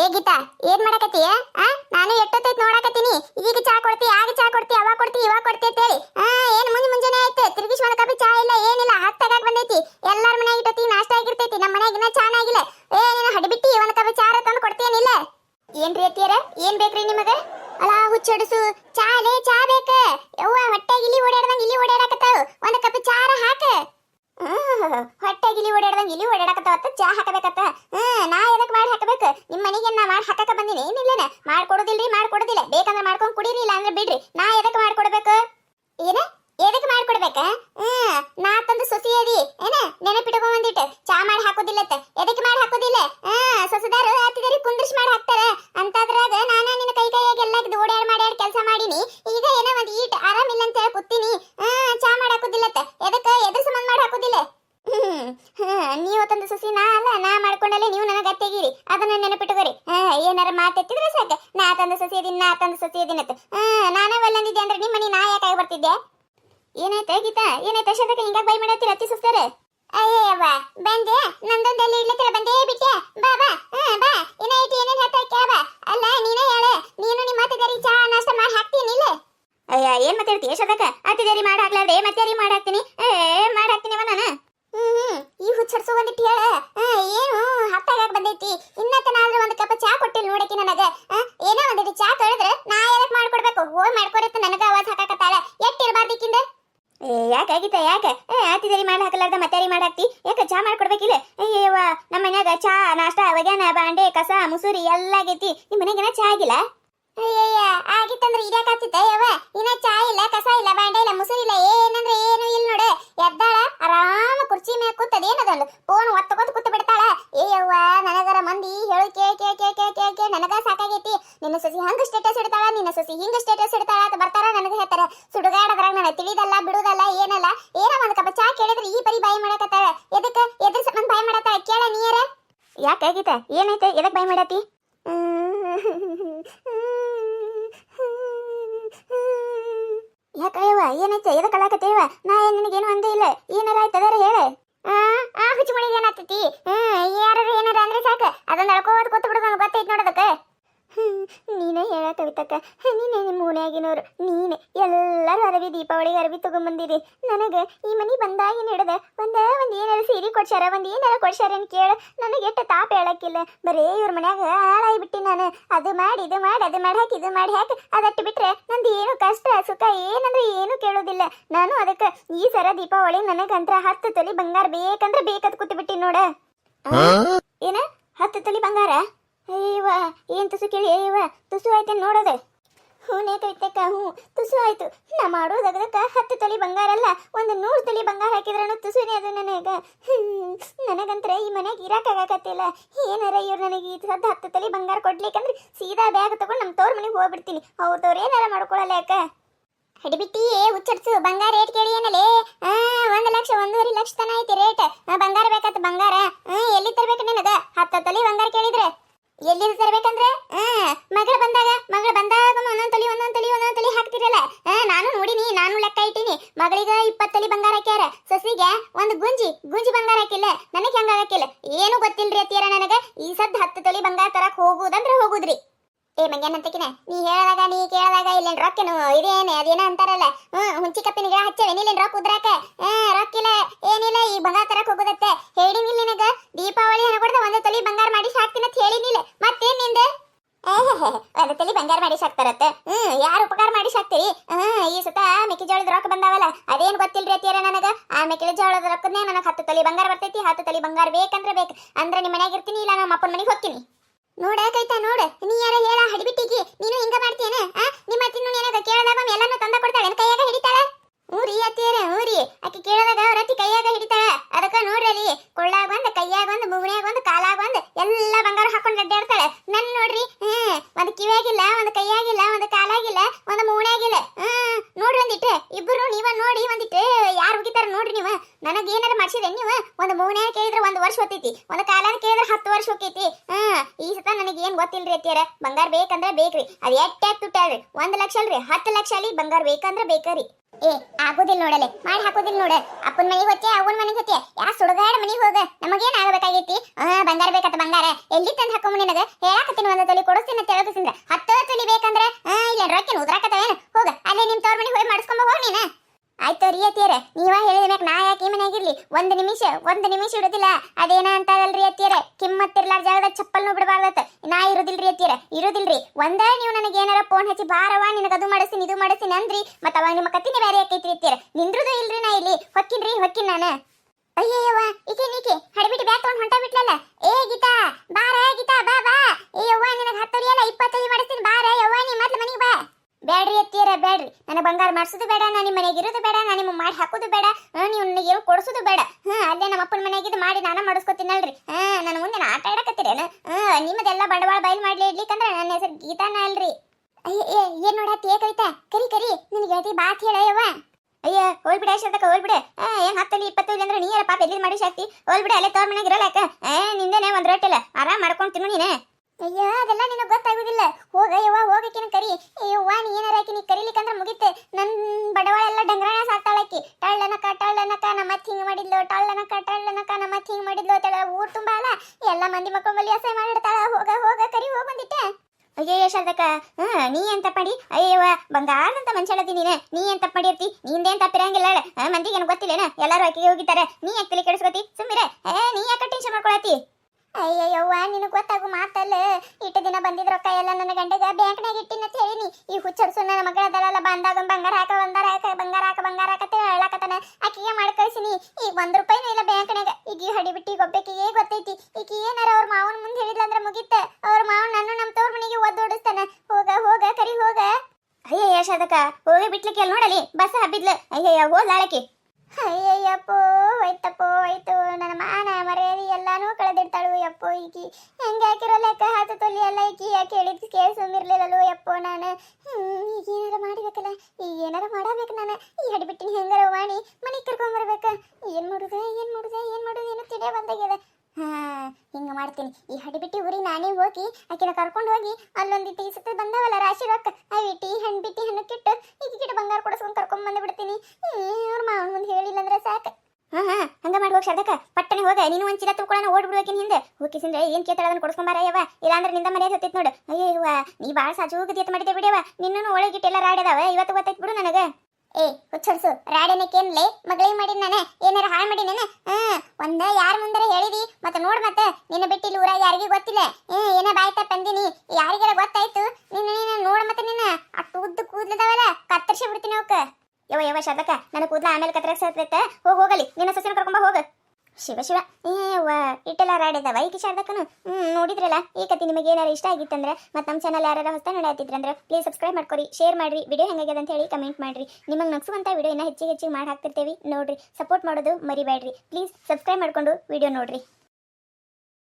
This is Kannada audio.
ಏ ಗೀತಾ, ಏನ್ ಮಾಡಕತ್ತೀಯ? ಆ? ನಾನು ಎಷ್ಟೊತ್ತೈತ್ ನೋಡಕತ್ತೀನಿ. ಈಗ ಚಾ ಕೊಡ್ತಿ, ಆಗ ಚಾ ಕೊಡ್ತಿ, ಅವಾಗ ಕೊಡ್ತಿ, ಇವಾಗ ಕೊಡ್ತಿ ಅಂತ ಹೇಳಿ. ಆ, ಏನ್ ಮುಂಜ್ ಮುಂಜಾನೆ ಆಯ್ತು? ತಿರುಗಿಸ್ ಒಂದ್ ಕಪ್ಪಿ ಚಾ ಇಲ್ಲ, ಏನಿಲ್ಲ ತಗಾಕ್ ಬಂದೈತಿ. ಎಲ್ಲಾರ ಮನ್ಯಾಗ ಇಟ್ಟತಿ ನಾಷ್ಟ ಆಗಿರ್ತೈತಿ ನಮ್ಮ ಮನ್ಯಾಗ ಇನ್ನ ಆಗಿಲ್ಲ. ಏ, ನೀನು ಹಡಿಬಿಟ್ಟಿ ಒಂದ್ ಕಪಿ ಚಾರ ತಂದು ಕೊಡ್ತೇನಿಲ್ಲ ಏನ್ರಿ ಅತ್ತಿಯರ? ಏನ್ ಬೇಕ್ರಿ ನಿಮಗ? ಅಲಾ ಹುಚ್ಚಡಿಸು ಚಾಲೆ ಚಾ ಬೇಕ. ಯವ್ವ, ಹೊಟ್ಟೆಗೆ ಇಲಿ ಓಡಾಡ್ದಂಗ ಇಲಿ ಓಡಾಡಕತ್ತಾವ ಒಂದ್ ಕಪ್ ಚಾರ ಹಾಕ. ಹೊಟ್ಟೆಗೆ ಗಿಲಿ ಓಡಾಡ್ದಂಗ ಇಲ್ಲಿ ಓಡಾಡಕತ್ತಾವತ್ತ ಚಾ ಹಾಕಬೇಕತ್ತ. ಹ್ಮ್, ನಾ ಎದಕ್ ಮಾಡಿ ಹಾಕಬೇಕು? ನಿಮ್ಮ ಮನೆಗೆ ನಾ ಮಾಡಿ ಹಾಕಕ ಬಂದಿನಿ? ಏನಿಲ್ಲನ ಮಾಡ್ಕೊಡೋದಿಲ್ರಿ, ಮಾಡ್ಕೊಡೋದಿಲ್ಲ. ಬೇಕಂದ್ರೆ ಮಾಡ್ಕೊಂಡು ಕುಡೀರಿ ಇಲ್ಲ ಅಂದ್ರೆ ಬಿಡ್ರಿ. ನಾ ಎದಕ್ ಮಾಡ್ಕೊಡ್ಬೇಕು ಏನ ಎದಕ್ ಮಾಡ್ಕೊಡ್ಬೇಕ ಹ್ಮ್ ನಾ ತಂದು ಸೊಸಿ ಅದಿ ಏನ ನೆನಪಿಟ್ಕೊಂಡ್ ಬಂದಿಟ್ಟು ಚಾ ಮಾಡಿ ಹಾಕೋದಿಲ್ಲತ್ತ ಎದಕ್ ಮಾಡಿ ಹಾಕೋದಿಲ್ಲ ಹ್ಮ್ ಸೊಸದಾರು ಹತ್ತಿದರಿ ಕುಂದ್ರಿಸಿ ಮಾಡಿ ಹಾಕ್ತಾರ ಅಂತದ್ರಾಗ ನಾನ ನಿನ್ನ ಕೈ ಕೈಯಾಗ ಎಲ್ಲ ಓಡಾಡ್ ಮಾಡ್ಯಾಡ್ ಕೆಲಸ ಮಾಡೀನಿ ಈಗ ಏನೋ ಒಂದ್ ಈಟ್ ಆರಾಮಿಲ್ಲ ಅಂತ ಹೇಳಿ ಕೂತೀನಿ ಹ್ಮ್ ಚಾ ಮಾಡಿ ಹಾಕೋದಿಲ್ಲತ್ತ ಎದಕ್ಕ ಎದ್ರ ಸಂಬಂಧ ಮಾಡಿ ಹಾಕೋದಿಲ್ಲ ಹ್ಮ್ ಹ್ಮ್, ನೀವು ತಂದು ಸೊಸಿ ನಾ ಅಲ್ಲ ನಾ ಮಾಡ್ಕೊಂಡಲ್ಲೇ ನೀವು ನನಗೆ ಅತ್ತೆಗಿರಿ ಅದನ್ನ ನೆನಪಿಟ್ಟುಕೋರಿ ಹಾ ಏನಾರ ಮಾತೆತ್ತಿದ್ರೆ ಸಾಕ ನಾ ತಂದು ಸಸಿ ಅದೀನಿ ನಾ ತಂದು ಸಸಿ ಅದೀನಿ ಹಾ, ನಾನೇ ಒಲ್ಲಂದಿದ್ದೆ ಅಂದ್ರೆ ನಿಮ್ಮ ಮನೆ ನಾ ಯಾಕಾಗಿ ಬರ್ತಿದ್ದೆ? ಏನಾಯ್ತ ಗೀತಾ? ಏನಾಯ್ತ? ಶತಕ ಹಿಂಗಾಗಿ ಬೈ ಮಾಡತ್ತೀರ ಅತ್ತಿ ಸುಸ್ತಾರೆ ಅಯ್ಯವ್ವ ಬಂದೆ. ನಂದೊಂದು ಅಲ್ಲಿ ಇಡ್ಲತ್ತಿರ ಬಂದೇ ಬಿಟ್ಟೆ. ಬಾ ಬಾ. ಬಾ. ಏನಾಯ್ತು ಏನೇನ್ ಹೇಳ್ತಾ ಕೇಳ ಅಲ್ಲ, ನೀನೇ ಹೇಳೆ. ನೀನು ನಿಮ್ಮ ಅತ್ತೆದಾರಿ ಚಾ, ನಾಷ್ಟ ಮಾಡಿ ಹಾಕ್ತೀನಿಲ್ಲ ಅಯ್ಯ, ಏನ್ ಮಾತಾಡ್ತಿ ಶತಕ ಅತ್ತಿದೇರಿ ಮಾಡಿ ಹಾಕ್ಲಾರ್ದೆ ಮತ್ತೆರಿ ಮಾಡಿ ಹಾಕ್ತೀನಿ ಏ ಮಾಡಿ ಹಾಕ್ತೀನಿವ ನಾನು ಹ್ಮ್ ಈ ಹುಚ್ಚರ್ಸು ಒಂದಿಟ್ಟು ಹೇಳ ಆ, ಏನು ಹತ್ತಾಗ ಬಂದೈತಿ ಇನ್ನತ್ತನಾದ್ರೂ ಒಂದು ಕಪ್ ಚಾ ಕೊಟ್ಟಿಲ್ಲ ನೋಡಕಿ ನನಗ ಆ, ಏನೋ ಒಂದಿಟ್ಟು ಚಾ ತೊಳೆದ್ರೆ ನಾ ಎದಕ್ ಮಾಡ್ಕೊಡ್ಬೇಕು ಹೋಗಿ ಮಾಡ್ಕೊಡತ್ತ ನನಗ ಅವಾಜ್ ಹಾಕಾಕತ್ತಾಳ ಎಟ್ಟಿರ್ಬಾರ್ದಿಕ್ಕಿಂದ ಏ ಯಾಕೆ ಆಗಿತ್ತ, ಯಾಕೆ? ಏ ಆತಿದರಿ ಮಾಡಿ ಹಾಕಲಾರ್ದ ಮತ್ತಾರಿ ಮಾಡಿ ಹಾಕ್ತಿ ಯಾಕೆ ಚಾ ಮಾಡ್ಕೊಡ್ಬೇಕಿಲ್ಲ ಅಯ್ಯವ್ವ ನಮ್ಮ ಮನ್ಯಾಗ ಚಾ, ನಾಷ್ಟ ಒಗ್ಯಾನ ಬಾಂಡೆ, ಕಸ, ಮುಸುರಿ ಎಲ್ಲ ಆಗೈತಿ. ನಿಮ್ಮ ಮನ್ಯಾಗ ಚಾ ಆಗಿಲ್ಲ? ಅಯ್ಯಯ್ಯ, ಆಗಿತ್ತಂದ್ರೆ ಇದ್ಯಾಕಾಗ್ತಿತ್ತ ಯವ್ವ? ಇನ್ನ ಚಾ ಇಲ್ಲ, ಕಸ ಇಲ್ಲ, ಬಾಂಡೆ ಇಲ್ಲ, ಮುಸುರಿ ಇಲ್ಲ, ಏನಂದ್ರೆ ಏನು ಇಲ್ಲ ನೋಡು. ಎದ್ದಾಳ, ಆರಾಮ ಕುರ್ಚಿ ಮೇಲೆ ಕೂತದೇನದೊಂದು ಫೋನ್ ಒತ್ತಕೊತ್ ಕೂತ್ ಬಿಡ್ತಾಳ. ಏಯವ್ವ ಯವ್ವ, ನನಗರ ಮಂದಿ ಹೇಳು ಕೇ ಕೇ ಕೇ ಕೇ ಕೇ ಕೇ ನನಗ ಸಾಕಾಗೈತಿ. ನಿನ್ನ ಸಸಿ ಹಂಗ ಸ್ಟೇಟಸ್ ಇಡ್ತಾಳ, ನಿನ್ನ ಸಸಿ ಹಿಂಗ ಸ್ಟೇಟಸ್ ಇಡ್ತಾಳ ಅಂತ ಬರ್ತಾರ ನನಗೆ ಹೇಳ್ತಾರ. ಸುಡುಗಾಡದ್ರಾಗ ನನಗೆ ತಿಳಿದಲ್ಲ ಬಿಡುದಲ್ಲ ಏನಲ್ಲ ಏನ ಒಂದ್ ಕಪ್ಪ ಚಾ ಕೇಳಿದ್ರೆ ಈ ಪರಿ ಬಾಯಿ ಮಾಡಕತ್ತಾಳ ಎದಕ್ಕ ಎದ್ರ ಸಂಬಂಧ ಬಾಯಿ ಮಾಡತ್ತಾಳ ಕೇಳ ನೀಯರ ಯಾಕಾಗಿತ್ತ ಏನೈತೆ ಎದಕ್ ಬಾಯಿ ಮಾಡತಿ ಯಾಕಯ್ಯವ ಏನೈತೆ ಎದಕ್ ಕಲಾಕತ್ತೇವ ನಾ ಏನ್ ನಿನಗೇನು ಅಂದೇ ಇಲ್ಲ ಏನಾರ ಆಯ್ತದಾರ ಹೇಳ ಆ ಆ ಹುಚ್ಚು ಮಳಿಗೆ ಏನಾಗ್ತೈತಿ ಹ್ಮ್ ಯಾರು ಏನಾರ ಅಂದ್ರೆ ಸಾಕ ಅದನ್ನ ಅಳ್ಕೋದ್ ಕೂತ್ ಬಿಡೋದು ಗೊತ್ತೈತಿ ನೋಡೋದಕ್ಕೆ ನೀನೇ ಹೇಳ ಕವಿತಕ್ಕ. ನೀನೇ ನಿಮ್ಮ ಓಣ್ಯಾಗಿನವ್ರು. ನೀನೆ. ಎಲ್ಲರೂ ಅರವಿ ದೀಪಾವಳಿಗೆ ಅರವಿ ತಗೊಂಬಂದಿರಿ. ನನಗೆ ಈ ಮನಿ ಬಂದಾಗಿನ ಹಿಡ್ದ ಒಂದ ಒಂದು ಏನಾರ ಸೀರೆ ಕೊಡ್ಸ್ಯಾರ ಒಂದು ಏನಾರ ಕೊಡ್ಸ್ಯಾರ ಅಂತ ಕೇಳ. ನನಗೆ ಎಷ್ಟು ತಾಪ ಹೇಳಕ್ಕಿಲ್ಲ. ಬರೇ ಇವ್ರ ಮನ್ಯಾಗ ಹಾಳಾಗ್ಬಿಟ್ಟಿ ನಾನು. ಅದು ಮಾಡಿ ಇದು ಮಾಡಿ ಅದು ಮಾಡಿ ಹಾಕಿ ಇದು ಮಾಡಿ ಹಾಕಿ ಅದಟ್ಟು ಬಿಟ್ರೆ ನಂದು ಏನು ಕಷ್ಟ ಸುಖ ಏನಂದ್ರೆ ಏನು ಕೇಳೋದಿಲ್ಲ. ನಾನು ಅದಕ್ಕೆ ಈ ಸರ ದೀಪಾವಳಿ ನನಗಂತ್ರ ಹತ್ತು ತೊಲಿ ಬಂಗಾರ ಬೇಕಂದ್ರೆ ಬೇಕತ್ ಕೂತ್ಬಿಟ್ಟಿ ನೋಡ. ಏನ? ಹತ್ತು ತೊಲಿ ಬಂಗಾರ? ಅಯ್ಯವ್ವ ಏನ್ ತುಸು ಕೇಳಿ ಅಯ್ಯವ ತುಸು ಆಯ್ತು ನೋಡೋದೆ? ಹೂನೇ ಕವಿತಕ್ಕ ಹ್ಞೂ, ತುಸು ಆಯ್ತು. ನಾ ಮಾಡೋದಕ್ಕ ಹತ್ತು ತಳಿ ಬಂಗಾರ ಅಲ್ಲ, ಒಂದು ನೂರು ತಳಿ ಬಂಗಾರ ಹಾಕಿದ್ರೂ ತುಸುನೇ ಅದು ನನಗ. ನನಗಂತ್ರ ಈ ಮನೆಗೆ ಇರಕ್ಕಾಗತ್ತಿಲ್ಲ ಏನಾರ ಇವ್ರು ನನಗೆ ಈ ಸದ್ದು ಹತ್ತು ತಳಿ ಬಂಗಾರ ಕೊಡ್ಲಿಕ್ಕಂದ್ರೆ ಸೀದಾ ಬ್ಯಾಗ್ ತಗೊಂಡು ನಮ್ಮ ತೋರ್ ಮನೆಗೆ ಹೋಗ್ಬಿಡ್ತೀನಿ. ಅವ್ರದವ್ರು ಏನಾರ ಮಾಡ್ಕೊಳಲ್ಲ ಯಾಕ ಹಿಡಿಬಿಟ್ಟಿ ಹುಚ್ಚಡ್ಸು, ಬಂಗಾರ ರೇಟ್ ಕೇಳಿ ಏನಲೇ? ಒಂದು ಲಕ್ಷ, ಒಂದೂವರೆ ಲಕ್ಷ ತನ ಐತಿ ರೇಟ್. ಬಂಗಾರ ಬೇಕಾತ್ ಬಂಗಾರ. ಎಲ್ಲಿ ತರ್ಬೇಕು ನಿನಗ? ಹತ್ತು ತಲೆ ಬಂಗಾರ ಕೇಳಿದ್ರೆ. ಎಲ್ಲಿಂದ ತರಬೇಕಂದ್ರೆ? ಮಗಳು ಬಂದಾಗ ಮಗಳು ಬಂದಾಗ ಒಂದೊಂದು ತಲಿ ಒಂದೊಂದು ತಲಿ ಒಂದೊಂದು ತಲಿ ಹಾಕ್ತಿರಲ್ಲ. ನಾನು ನೋಡಿನಿ, ನಾನು ಲೆಕ್ಕ ಇಟ್ಟಿನಿ. ಮಗಳಿಗ ಇಪ್ಪತ್ತು ತಲಿ ಬಂಗಾರ ಹಾಕ್ಯಾರ. ಸಸಿಗೆ ಒಂದು ಗುಂಜಿ ಗುಂಜಿ ಬಂಗಾರ ಹಾಕಿಲ್ಲ. ನನಗೆ ಹೆಂಗ ಹಾಕಿಲ್ಲ ಏನು ಗೊತ್ತಿಲ್ರಿ ಅತ್ತಿಯರ ನನಗೆ? ಈ ಸದ್ದು ಹತ್ತು ತಲಿ ಬಂಗಾರ ತರಕ್ ಹೋಗುದಂದ್ರೆ ಹೋಗುದ್ರಿ. ಏ ಮಂಗ್ಯಾನಂತಕಿನ ನೀ ಹೇಳದಾಗ, ನೀ ಕೇಳದಾಗ ಇಲ್ಲೇನ್ ರೊಕ್ಕನು ಇದೇನೆ, ಅದೇನ ಅಂತಾರಲ್ಲ. ಹ್ಮ್, ಹುಂಚಿ ಕಪ್ಪಿನ ಗಿಡ ಹಚ್ಚವೆ, ನೀಲೇನ್ ರೊಕ್ಕ ಉದ್ರಾಕ? ಹಾ ರೊಕ್ಕಿಲ್ಲ ಏನಿಲ್ಲ, ಈ ಬಂಗಾರ ತರಕ್ ಹೋಗುದತ್ತೆ. ಹೇಳಿನಿಲ್ಲ ನಿನಗ, ದೀಪಾವಳಿ ಹಣ ಕೊಡ್ದ ಒಂದು ತೊಲಿ ಬಂಗಾರ ಮಾಡಿ ಸಾಕ್ತೀನಿ ಅಂತ ಹೇಳಿನಿಲ್ಲ ಮತ್ತೇನ್ನಿಂದ? ಒಂದ್ ತಲಿ ಬಂಗಾರ ಮಾಡಿ ಸಾಕ್ತಾರತ್ತ ಹ್ಮ್, ಯಾರು ಉಪಕಾರ ಮಾಡಿ ಸಾಕ್ತೀರಿ ಹ್ಮ್ ಈ ಸುತ್ತ ಮೆಕ್ಕೆಜೋಳದ ರೊಕ್ಕ ಬಂದಾವಲ್ಲ, ಅದೇನ್ ಗೊತ್ತಿಲ್ರಿ ಅತ್ತಿಯರ ನನಗ? ಆ ಮೆಕ್ಕೆಜೋಳದ ರೊಕ್ಕನೇ ನನಗ ಹತ್ತು ತಲಿ ಬಂಗಾರ ಬರ್ತೈತಿ, ಹತ್ತು ತಲಿ ಬಂಗಾರ ಬೇಕಂದ್ರೆ ಬೇಕು. ಅಂದ್ರೆ ನಿಮ್ಮ ಮನ್ಯಾಗ ಇರ್ತೀನಿ, ಇಲ್ಲ, ನಮ್ಮ ಅಪ್ಪನ ಮನೆಗೆ ಹೋಗ್ತೀನಿ. ನೋಡಾಕೈತಾ, ನೋಡ. ನೀ ಯಾರ ಹೇಳ ಹಡಿಬಿಟ್ಟಿಗಿ, ನೀನು ಹಿಂಗ ಮಾಡ್ತೀಯನ? ಆ? ನಿಮ್ಮ ನೋಡಿ ಏನಾಗ ಕೇಳದಾಗ ಎಲ್ಲಾನು ತಂದ ಕೊಡ್ತಾಳೆ ಕೈಯಾಗ ಹಿಡಿತಾಳ? ಊರಿ ಅತ್ತಿಯರ ಊರಿ ಆಕಿ ಕೇಳದಾಗ ರಟ್ಟಿ ಕೈಯಾಗ ಹಿಡಿತಾಳ. ಅದಕ್ಕ ನೋಡ್ರಿ ಕೊಳ್ಳಾಗ ಒಂದು ಕೈಯಾಗ ಒಂದು ಮುಗುಣ್ಯಾಗ ಒಂದು ಕಾಲಾಗ ಒಂದು ಎಲ್ಲ ಬಂಗಾರ ಹಾಕೊಂಡು ಅಡ್ಡಾಡ್ತಾಳೆ. ನನ್ ನೋಡ್ರಿ ಹ್ಮ್ ಒಂದ್ ಕಿವ್ಯಾಗಿಲ್ಲ, ಒಂದ್ ಕೈಯಾಗಿಲ್ಲ, ಒಂದು ಕಾಲಾಗಿಲ್ಲ, ಒಂದು ಮುಗುಣ್ಯಾಗಿಲ್ಲ ಹ್ಮ್ ನೋಡ್ರಿ ಒಂದಿಟ್ಟೆ ಇಬ್ಬರು ನೀವ ನೋಡಿ ಒಂದಿಟ್ಟು ಯಾರು ನೋಡ್ರಿ ನೀವು. ನನಗೆ ಏನಾರ ಮಾಡ್ಸಿದ್ರೆ ನೀವು ಒಂದು ಮೂನೇ ಕೇಳಿದ್ರೆ ಒಂದು ವರ್ಷ ಹೊತ್ತೈತಿ ಒಂದು ಕಾಲಾನ ಕೇಳಿದ್ರೆ ಹತ್ತು ವರ್ಷ ಹೊಕ್ಕೈತಿ ಹಾ ಈ ಸತ ನನಗೆ ಏನ್ ಗೊತ್ತಿಲ್ರಿ ಅತ್ತಿಯರ. ಬಂಗಾರ ಬೇಕಂದ್ರೆ ಬೇಕ್ರಿ. ಅದು ಎಟ್ಟಾಕ್ ತುಟ್ಟಾಳ್ರಿ ಒಂದ್ ಲಕ್ಷ ಅಲ್ರಿ. ಹತ್ತು ಲಕ್ಷ ಅಲ್ಲಿ ಬಂಗಾರ ಬೇಕಂದ್ರೆ ಬೇಕರಿ. ಏ ಆಗೋದಿಲ್ಲ ನೋಡಲೆ. ಮಾಡಿ ಹಾಕೋದಿಲ್ಲ ನೋಡ. ಅಪ್ಪನ ಮನೆಗೆ ಹೊತ್ತೆ ಅವನ ಮನೆಗೆ ಹೊತ್ತೆ ಯಾ ಸುಡಗಾಡ ಮನೆಗೆ ಹೋಗ. ನಮಗೇನ್ ಆಗಬೇಕಾಗೈತಿ? ಆ ಬಂಗಾರ ಬೇಕತ್ತ ಬಂಗಾರ. ಎಲ್ಲಿ ತಂದು ಹಾಕೋ ನಿನಗ? ಹೇಳಾಕತ್ತೀನಿ ಒಂದ ತೊಲಿ ಕೊಡಿಸ್ತೀನಿ ಅಂತ ಹೇಳ್ಕಸಿಂದ್ರ ಹತ್ತು ತೊಲಿ ಬೇಕಂದ್ರೆ ಆ, ಇಲ್ಲ ರೊಕ್ಕ ಉದ್ರಾಕತ್ತವೇನು? ಹೋಗ. ಅಲ್ಲೇ ನಿಮ್ ತವ್ರ ಮನೆಗೆ ಹೋಗಿ ಮಾಡಿಸ್ಕೊಂಬ ಹೋಗ್ ನೀನ. ಆಯ್ತು ರೀ ಅತ್ತಿಯರ, ನೀವ ಹೇಳಿದ ಮ್ಯಾಗ ನಾ ಯಾಕೆ ಈ ಮನೆಯಾಗಿರ್ಲಿ? ಒಂದು ನಿಮಿಷ ಒಂದು ನಿಮಿಷ ಇಡೋದಿಲ್ಲ. ಅದೇನ ಅಂತಾರಲ್ರಿ ಅತ್ತಿಯರ? ಕಿಮ್ಮತ್ತಿರ್ಲಾರ ಜಾಗದಾಗ ಚಪ್ಪಲ್ನು ಬಿಡಬಾರ್ದತ್ತ. ನಾ ಇರೋದಿಲ್ರಿ ಅತ್ತಿಯರ, ಇರುದಿಲ್ರಿ. ಒಂದೇ ನೀವು ನನಗೆ ಏನಾರ ಫೋನ್ ಹಚ್ಚಿ ಬಾರವ ನಿನಗೆ ಅದು ಮಾಡಿಸ್ತೀನಿ, ಇದು ಮಾಡಿಸ್ತೀನಿ ಅಂದ್ರಿ. ಮತ್ತ ಅವಾಗ ನಿಮ್ಮ ಕತ್ತಿನ ಬೇರೆ ಆಕೈತ್ರಿ ಅತ್ತಿಯರ. ನಿಂದ್ರುದು ಇಲ್ರಿ ನಾ ಇಲ್ಲಿ. ಹೊಕ್ಕಿನ್ರಿ ಹೊಕ್ಕಿನ್ ನಾನು. ಅಯ್ಯಯ್ಯವ್ವ, ಈಕೆ ನೀಕೆ, ಹಡಬಿಟ್ಟು ಬ್ಯಾಕ್ ತಗೊಂಡು ಹೊಂಟ ಬಿಟ್ಲಲ್ಲ? ಏ ಗೀತಾ, ಬಾರ ಗೀತಾ, ಬಾ ಬಾ. ಏ ಯವ್ವ, ನಿನಗೆ ಹತ್ತರಿ ಅಲ್ಲ, ಇಪ್ಪತ್ತೈದು ಮಾಡಿಸ್ತೀನಿ, ಬಾರ. ಯವ್ವ, ನೀ ಮೊದ್ಲು ಮನೆಗೆ ಬಾ. ಬ್ಯಾಡ್ರಿ ಅತ್ತಿಯರ ಬೇಡ್ರಿ ನನಗೆ ಬಂಗಾರ ಮಾಡಿಸೋದು ಬೇಡ ನಾನು ನಿಮ್ಮ ಮನೆಗೆ ಇರೋದು ಬೇಡ ನಾನು ನಿಮ್ಮ ಮಾಡಿ ಹಾಕೋದು ಬೇಡ ನೀವು ನನಗೆ ಏನು ಕೊಡಿಸೋದು ಬೇಡ. ಹಾ, ಅಲ್ಲೇ ನಮ್ಮ ಅಪ್ಪನ ಮನೆಗಿದ್ದು ಮಾಡಿ ನಾನು ಮಾಡಿಸ್ಕೊತೀನಲ್ರಿ. ಹಾಂ ನನ್ನ ಮುಂದೆ ನಾನು ಆಟ ಆಡಕತ್ತೀರೇನು ಹಾಂ, ನಿಮ್ಮದೆಲ್ಲ ಬಂಡವಾಳ ಬಯಲು ಮಾಡ್ಲಿ ಇಡ್ಲಿಕ್ಕಂದ್ರೆ ನನ್ನ ಹೆಸರು ಗೀತಾನ ಅಲ್ರಿ. ಅಯ್ಯ ಏನು ನೋಡತ್ತಿ ಏ, ಕವಿತಾ? ಕರಿ ಕರಿ ನಿನಗೆ ಹೇಳ್ತಿ ಬಾತ್ ಹೇಳ ಅಯ್ಯೋ ಹೋಲ್ಬಿಡ ಶತಕ ಹೋಲ್ಬಿಡ ಏನು ಹತ್ತಲ್ಲಿ ಇಪ್ಪತ್ತೈದು ಅಂದ್ರೆ ನೀ ಎಲ್ಲ ಪಾಪ ಎಲ್ಲಿ ಮಾಡಿ ಶಕ್ತಿ ಹೋಲ್ಬಿಡ ಅಲ್ಲೇ ತೋರ್ ಮನೆಗೆ ಇರಲ್ಲ ಯಾಕೆ ಏ, ನಿಂದೇನೆ ಒಂದು ರೊಟ್ಟಿಲ್ಲ. ಆರಾಮ್ ಮಾಡ್ಕೊಂಡು ತಿನ್ನು ನೀನೆ. ಅಯ್ಯ, ಅದೆಲ್ಲ ನಿನಗೆ ಗೊತ್ತಾಗೋದಿಲ್ಲ. ಹೋಗ ಯವ್ವ ಹೋಗಕಿನ ಕರಿ? ಯವ್ವ ನೀ ಏನಾರ ಆಕಿ ಕರಿಲಿಕ್ಕಂದ್ರ ಮುಗಿತೆ. ನನ್ನ ಬಡವಾಳ ಎಲ್ಲ ಡಂಗ್ರಾಣ ಸಾಕ್ತಾಳಕಿ ಟಳ್ಳನಕ ಟಳ್ಳನಕ, ನಮ್ಮ ಅತ್ತೆ ಹಿಂಗೆ ಮಾಡಿದ್ಲು, ಟಳ್ಳನಕ ಟಳ್ಳನಕ, ನಮ್ಮ ಅತ್ತೆ ಹಿಂಗೆ ಮಾಡಿದ್ಲು ಅಂತ ಊರ್ ತುಂಬಾ ಅಲ್ಲ. ಎಲ್ಲ ಮಂದಿ ಮಕ್ಕಳು ಬಲಿ ಅಸಹ್ಯ ಮಾಡಿಡ್ತಾಳ ಹೋಗ ಹೋಗ, ಕರಿ, ಹೋಗ ಬಂದಿಟ್ಟೆ ಅಯ್ಯಯ್ಯ, ಶಾರದಕ್ಕ, ಹಾ, ನೀ ಅಂತ ಮಾಡಿ ಅಯ್ಯವ್ವ ಬಂಗಾರದಂತ ಮನುಷ್ಯಳದಿ ನೀನೆ. ನೀ ಅಂತ ಮಾಡಿರ್ತಿ ನಿಂದೇನ್ ತಪ್ಪಿರಂಗಿಲ್ಲ ಮಂದಿಗೆ ಏನು ಗೊತ್ತಿಲ್ಲೇನ? ಎಲ್ಲರೂ ಆಕೆಗೆ ಹೋಗಿದ್ದಾರೆ. ನೀ ಯಾಕೆ ತಲೆ ಕೆಡಿಸ್ಕೊತಿ? ಸುಮ್ಮಿರೆ. ಏ, ನೀ ಯಾಕೆ ಟೆನ್ಷನ್ ಮಾಡ್ಕೊಳತಿ ಅಯ್ಯಯ್ಯವ್ವ, ನಿನಗೆ ಗೊತ್ತಾಗು ಮಾತಲ್ಲ? ಇಟ್ಟು ದಿನ ಬಂದಿದ್ ರೊಕ್ಕ ಎಲ್ಲ ನನ್ನ ಗಂಡಗ ಬ್ಯಾಂಕ್ನಾಗ ಇಟ್ಟಿನ ಅಂತ ಹೇಳಿನಿ. ಈ ಹುಚ್ಚರ್ಸು ನನ್ನ ಮಗಳ ಬಂದಾಗ ಬಂಗಾರ ಹಾಕ ಬಂಗಾರ ಹಾಕ ಬಂಗಾರ ಹಾಕ, ಬಂಗಾರ ಹಾಕತ್ತೆ ಹೇಳಕತ್ತಾನ. ಆಕಿಗೆ ಮಾಡಿ ಕಳ್ಸಿನಿ. ಈ ಒಂದ್ ರೂಪಾಯಿನೂ ಇಲ್ಲ ಬ್ಯಾಂಕ್ನಾಗ ಈಗ ಈ ಹಡಿಬಿಟ್ಟಿ ಬಿಟ್ಟಿ ಗೊಬ್ಬೆಕಿಗೆ ಗೊತ್ತೈತಿ? ಈಗ ಏನಾರ ಅವ್ರ ಮಾವನ ಮುಂದೆ ಹೇಳಿದ್ಲಂದ್ರ ಮುಗಿತ. ಅವ್ರ ಮಾವನ ನನ್ನ ನಮ್ಮ ತವ್ರ ಮನೆಗೆ ಒದ್ದೋಡಿಸ್ತಾನ ಹೋಗ ಹೋಗ, ಕರಿ, ಹೋಗ. ಅಯ್ಯಯ್ಯ ಶಾದಕ ಹೋಗಿ ಬಿಟ್ಲಿಕ್ಕೆ ಅಲ್ಲಿ ನೋಡಲಿ? ಬಸ್ ಹಬ್ಬಿದ್ಲು. ಅಯ್ಯಯ್ಯ ಹೋದ್ಲಾಳಕಿ ಅಯ್ಯಯ್ಯಪ್ಪೋ, ಹೋಯ್ತಪ್ಪೋ, ಹೋಯ್ತು. ನನ್ನ ಮಾನ ಮರ್ಯಾದೆ ಎಲ್ಲಾನು ಕಳೆದಿಡ್ತಾಳು ಯಪ್ಪೋ ಈಕಿ ಹೆಂಗೆ ಹಾಕಿರೋ ಲೆಕ್ಕ ಹಾತ ತೊಲಿ ಎಲ್ಲ ಈಕಿ ಯಾಕೆ ಹೇಳಿದ್ ಕೇಳಿ ಸುಮ್ಮಿರ್ಲಿಲ್ಲಲ್ಲೋ ನಾನು? ಈಗ ಏನಾರ ಮಾಡಬೇಕಲ್ಲ, ಈಗ ಏನಾರ ಮಾಡಬೇಕು ನಾನು? ಈ ಹಡಿಬಿಟ್ಟಿನ ಹೆಂಗಾರ ಮಾಡಿ ಮನೆಗೆ ಕರ್ಕೊಂಬರ್ಬೇಕು ಏನು ಮಾಡುದ ಏನು ಮಾಡುದ, ಏನು ಮಾಡೋದು ಏನು ತಿಳಿಯ ಬಂದಾಗಿದೆ ಹಾ, ಹಿಂಗ ಮಾಡ್ತೀನಿ. ಈ ಹಡಿಬಿಟ್ಟಿ ಊರಿಗೆ ನಾನೇ ಹೋಗಿ, ಆಕಿನ ಕರ್ಕೊಂಡು ಹೋಗಿ, ಅಲ್ಲೊಂದು ಈ ಸತಿ ಬಂದವಲ್ಲ ರಾಶಿ ರೊಕ್ಕ ಅವಿಟ್ಟಿ ಹಣ್ಣು ಬಿಟ್ಟಿ ಹಣ್ಣು ಕಿಟ್ಟು ಈಗ ಕಿಟ್ಟು ಬಂಗಾರ ಕೊಡಿಸ್ಕೊಂಡು ಕರ್ಕೊಂಡ್ ಬಂದು ಬಿಡ್ತೀನಿ ಅವ್ರ ಮಾವನ ಮುಂದೆ ಹೇಳಿಲ್ಲ ಅಂದ್ರೆ ಸಾಕು. ಹಾ ಹಾ, ಹಂಗ ಮಾಡಿ ಹೋಗಿ ಶರ್ದಕ್ಕ ಪಟ್ಟನೆ ಹೋಗ. ನೀನು ಒಂದ್ ಚೀಲ ತಗೊಳ್ಳೋಣ ಓಡ್ಬಿಡ್ಬೇಕಿನ್ ಹಿಂದೆ. ಹೋಗಿಸಿಂದ್ರೆ ಏನ್ ಕೇಳ್ತಾಳ ಅದನ್ನ ಕೊಡ್ಸ್ಕೊಂಬಾರ ಯವ್ವ. ಇಲ್ಲಾಂದ್ರೆ ನಿಂದ ಮರ್ಯಾದೆ ಹೊತ್ತೈತ್ ನೋಡು. ಅಯ್ಯವ್ವ ನೀ ಬಾಳ ಸಾಜೂಗತಿ ಮಾಡಿದೆ ಬಿಡವ ನಿನ್ನೂ ಒಳಗಿಟ್ಟೆಲ್ಲ ರಾಡ್ಯದವ ಇವತ್ತು ಗೊತ್ತೈತ್ ಬಿಡು ನನಗೆ. ಏ ಹುಚ್ಚಡ್ಸು ರಾಡೇನಕ್ಕೇನ್ಲೇ ಮಗಳಿಗೆ ಮಾಡಿ ನಾನೇ? ಏನಾರ ಹಾಳು ಮಾಡಿ ನಾನು? ಹ್ಮ್ ಒಂದ ಯಾರ ಮುಂದರ ಹೇಳಿದಿ? ಮತ್ತೆ ನೋಡ್ ಮತ್ತೆ ನಿನ್ನ ಬಿಟ್ಟಿಲ್ಲ ಇಲ್ಲಿ ಊರಾಗ ಯಾರಿಗೂ ಗೊತ್ತಿಲ್ಲ. ಏ, ಏನ ಬಾಯ್ ತಪ್ಪಂದಿನಿ ಯಾರಿಗಾರ ಗೊತ್ತಾಯ್ತು? ನಿನ್ನ ನೀನು ನೋಡ್ ಮತ್ತೆ ನಿನ್ನ. ಅಷ್ಟು ಉದ್ದ ಕೂದ್ಲದಾವಲ್ಲ ಕತ್ತರಿಸಿ ಬಿಡ್ತೀನಿ ಅವಕ್ಕ ಯವ ಯವ ಶಾರದಕ್ಕ, ನನ್ನ ಕೂದ್ಲ ಆಮೇಲೆ ಕತ್ರಕ್ ಸತ್ತೈತೆ ಹೋಗಿ, ಹೋಗಲಿ. ನಿನ್ನ ಸೊಸೆನ ಕರ್ಕೊಂಬ, ಹೋಗ. ಶಿವ ಶಿವ. ಏವ ಇಟ್ಟೆಲ್ಲ ರಾಡಿದವ. ಈಗ ಶಾರದಕ್ಕನು? ಹ್ಞೂ ನೋಡಿದ್ರಲ್ಲ. ಈ ಕತೆ ನಿಮಗೆ ಏನಾರು ಇಷ್ಟ ಆಗಿತ್ತಂದ್ರೆ ಮತ್ತೆ ನಮ್ಮ ಚಾನಲ್ ಯಾರು ಹೊಸ ನೋಡಾತಿದ್ರಂದ್ರೆ ಪ್ಲೀಸ್ ಸಬ್ಸ್ಕ್ರೈಬ್ ಮಾಡ್ಕೊರಿ ಶೇರ್ ಮಾಡ್ರಿ ವಿಡಿಯೋ ಹೆಂಗಾಗ್ಯದ ಅಂತ ಹೇಳಿ ಕಮೆಂಟ್ ಮಾಡ್ರಿ. ನಿಮಗೆ ನಗ್ಸುವಂಥ ವಿಡಿಯೋ ಇನ್ನ ಹೆಚ್ಚಿಗೆ ಹೆಚ್ಚಿಗೆ ಮಾಡಿ ಹಾಕ್ತಿರ್ತೀವಿ. ನೋಡ್ರಿ ಸಪೋರ್ಟ್ ಮಾಡೋದು ಮರಿಬೇಡ್ರಿ ಪ್ಲೀಸ್ ಸಬ್ಸ್ಕ್ರೈಬ್ ಮಾಡ್ಕೊಂಡು ವಿಡಿಯೋ ನೋಡ್ರಿ.